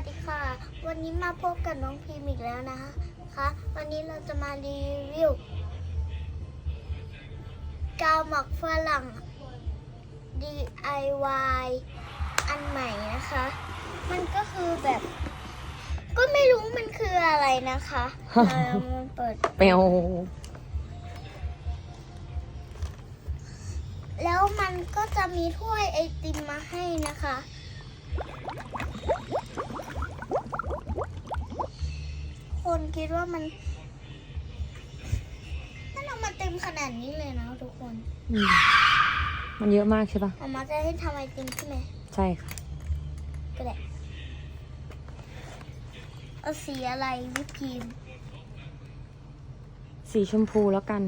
วัสดีค่ะ วันนี้มาพบกับน้องพิมพ์อีกแล้วนะคะคะวันนี้เราจะมารีวิวกาวหมักฝรั่ง DIY อันใหม่นะคะ มันก็คือแบบ ก็ไม่รู้มันคืออะไรนะคะเรามาเปิดเปลวแล้วมันก็จะมีถ้วยไอติมมาให้นะคะ คนคิดว่ามันมันเอามาเต็มขนาดนี้เลยนะทุกคนอืมมันเยอะมากใช่ปะเอามาจะให้ทำไอติมใช่ไหมใช่ค่ะ ก็ได้เอาสีอะไรวิปครีมสีชมพูแล้วกัน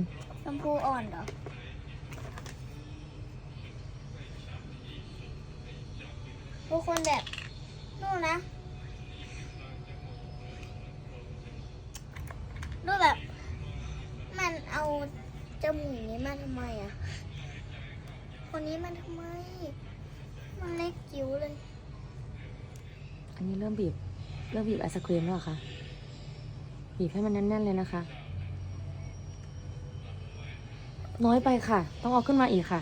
ชมพูอ่อนเหรอ ทุกคนแบบนู่นนะดูแบบ มันเอาจ มูกนี้มาทำไมอะคนนี้มันทำไม มันเล็กจิ๋วเลย อันนี้เริ่มบีบ เริ่มบีบไอศครีมแล้วเหรอคะ บีบให้มันแน่นๆเลยนะคะ น้อยไปค่ะ ต้องเอาขึ้นมาอีกค่ะ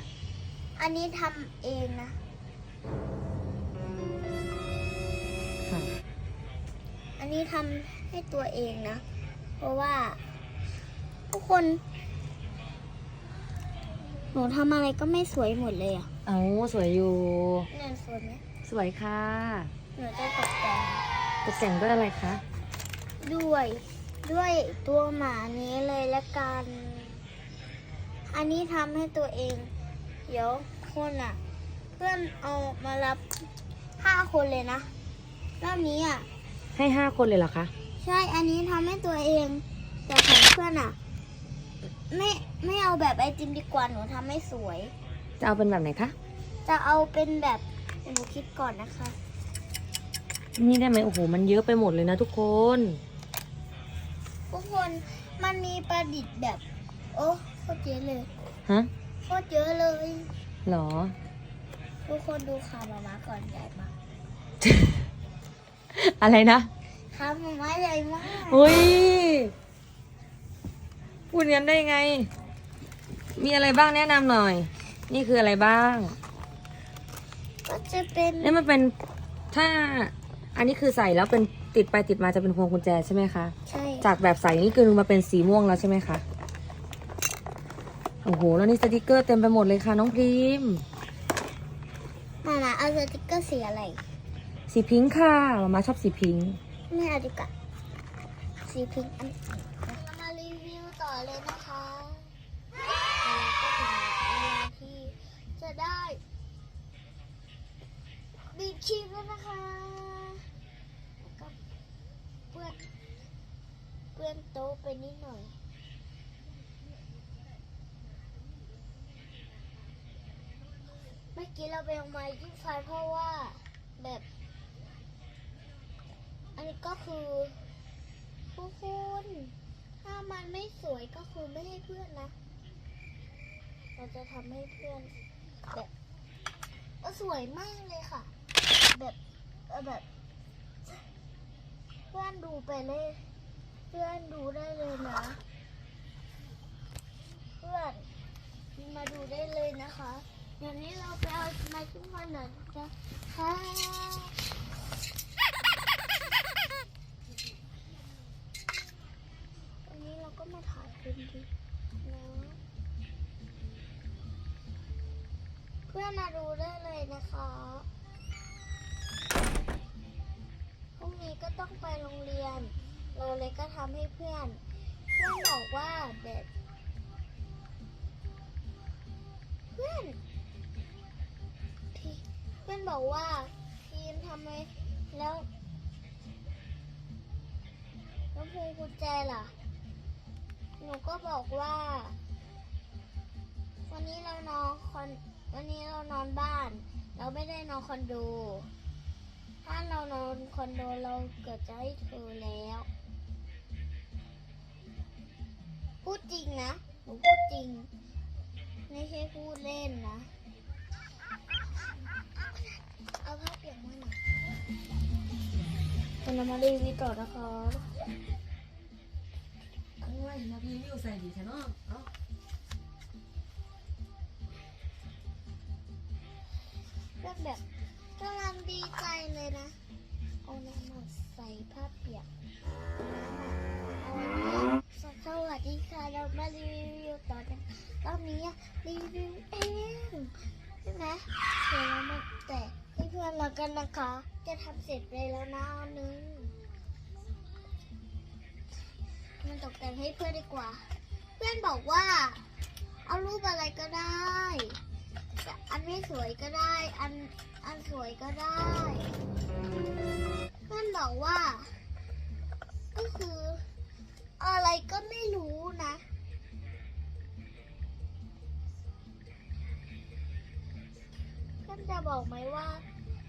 อันนี้ทำเองนะ ค่ะ อันนี้ทำให้ตัวเองนะ เพราะว่าทุกคน หนูทำอะไรก็ไม่สวยหมดเลยอะเอาสวยอยู่เนี่ยสวยไหมสวยค่ะ หนูจะตกแต่งตกแต่งด้วยอะไรคะ ด้วย ด้วยตัวหมานี้เลยละกัน อันนี้ทำให้ตัวเอง เดี๋ยวคนอะ เพื่อนเอามารับห้าคนเลยนะรอบนี้อะ ให้ห้าคนเลยเหรอคะ ใช่ อันนี้ทำให้ตัวเอง แต่ของเพื่อนอะ ไม่ ไม่เอาแบบไอติมดีกว่าหนูทำไม่สวย จะเอาเป็นแบบไหนคะ จะเอาเป็นแบบเดี๋ยวหนูคิดก่อนนะคะ นี่ได้ไหมโอ้โห มันเยอะไปหมดเลยนะทุกคน ทุกคนมันมีประดิษฐ์แบบ โอ้โคตรเยอะเลยฮะโคตรเยอะเลย หรอ ทุกคนดูขามามาก่อนใหญ่มากอะไรนะขามามาใหญ่มาก อุ้ยพูดงั้นได้ไง มีอะไรบ้างแนะนำหน่อย นี่คืออะไรบ้าง ก็จะเป็นนี่มันเป็นถ้าอันนี้คือใส่แล้วเป็นติดไปติดมาจะเป็นพวงกุญแจใช่ไหมคะ ใช่จากแบบใส่นี่คือมาเป็นสีม่วงแล้วใช่ไหมคะ โอ้โห แล้วนี่สติกเกอร์เต็มไปหมดเลยค่ะน้องพรีมมามาเอาสติกเกอร์สีอะไร สีพิงค์ค่ะมามาชอบสีพิงค์ไม่เอาดีกว่าสีพิงค์อัน ด้วนะคะแล้วก็เปื้อนเปื้อนโต๊ะไปนิดหน่อยเมื่อกี้เราไปเอาไม้จิ้มฟันเพราะว่าแบบ อันนี้ก็คือทุกคนถ้ามันไม่สวยก็คือไม่ให้เพื่อนนะ เราจะทำให้เพื่อนแบบสวยมากเลยค่ะ แบบแบบเพื่อนดูไปเลย เพื่อนดูได้เลยนะ เพื่อนมาดูได้เลยนะคะเดี๋ยวนี้เราไปเอาไม้จิ้มฟันหน่อยนะคะวันนี้เราก็มาถ่ายกันดีนะเพื่อนมาดูได้เลยนะคะ ก็ต้องไปโรงเรียน เราเลยก็ทำให้เพื่อน เพื่อนบอกว่าแบบเพื่อนเพื่อนบอกว่าพีมทำไมแล้วแล้วพวงกุญแจล่ะ หนูก็บอกว่า วันนี้เรานอนคอนวันนี้เรานอนบ้าน เราไม่ได้นอนคอนโด ถ้าเรานอนคอนโดเราเกิดจะให้เธอแล้ว พูดจริงนะหนูพูดจริง ไม่ใช่พูดเล่นนะ เอาผ้าเปียกมาหน่อยมันเอามารีวิวต่อนะคะโอ้ยมารีวิวใส่ดีแท้เนาะเอ้าเรื่องแบบ กำลังดีใจเลยนะ เอาน้ำมาใส่ผ้าเปียกวันนี้สวัสดีค่ะเรามารีวิวต่อนะรอบนี้รีวิวเองใช่ไหมเดี๋ยวเรามาแต่ให้เพื่อนเรากันนะคะ จะทำเสร็จไปแล้วนะอันนึงมันตกแต่งให้เพื่อนดีกว่า เพื่อนบอกว่า เอารูปอะไรก็ได้ อันไม่สวยก็ได้ อันอันสวยก็ได้ เพื่อนบอกว่า ก็คือ อะไรก็ไม่รู้นะเพื่อนจะบอกไหมว่า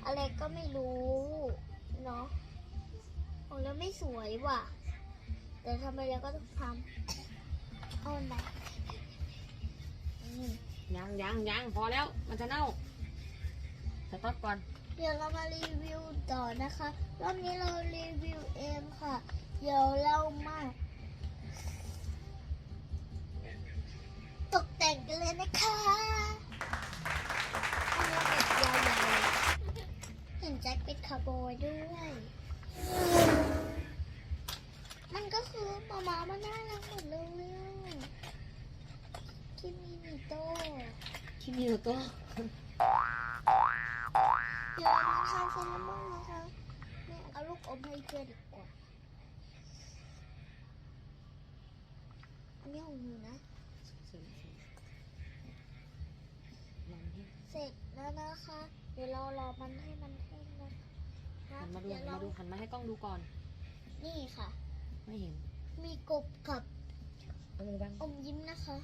อะไรก็ไม่รู้เนาะโอ้แล้วไม่สวยว่ะ แต่ทำไมเราก็ต้องทำเอาไหนอืม ยังยังยังพอแล้ว มันจะเน่าสต๊อปก่อน เดี๋ยวเรามารีวิวต่อนะคะ รอบนี้เรารีวิวเองค่ะ เดี๋ยวเรามา ตกแต่งกันเลยนะคะอันนี้แบบยาวๆเห็นแจ็คเป็นคาร์บอยด้วย มันก็คือมามามันน่ารักหมดเลยอะ คิมิมิโตะคิมิโนโตะเดี๋ยวเรามาทานซาลมอนนะคะเนี่ยเอาลูกอมให้เพื่อนดีกว่าอันนี้ของหนูนะเสร็จแล้วนะคะ เดี๋ยวเรารอมันให้มันแห้งนะคะหันมาดูเดี๋ยหัวนเรามาดูหันมาให้กล้องดูก่อน นี่ค่ะ ไม่เห็น มีกบกับเอามือบังอมยิ้มนะคะ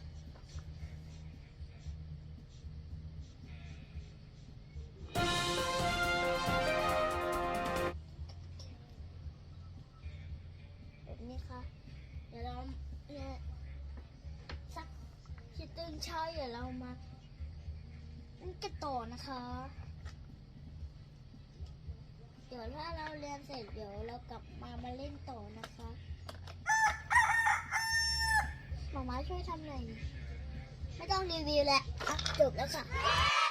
ต่อนะคะ เดี๋ยวถ้าเราเรียนเสร็จเดี๋ยวเรากลับมามาเล่นต่อนะคะหมามาช่วยทำหน่อยไม่ต้องรีวิวแล้วจบแล้วค่ะ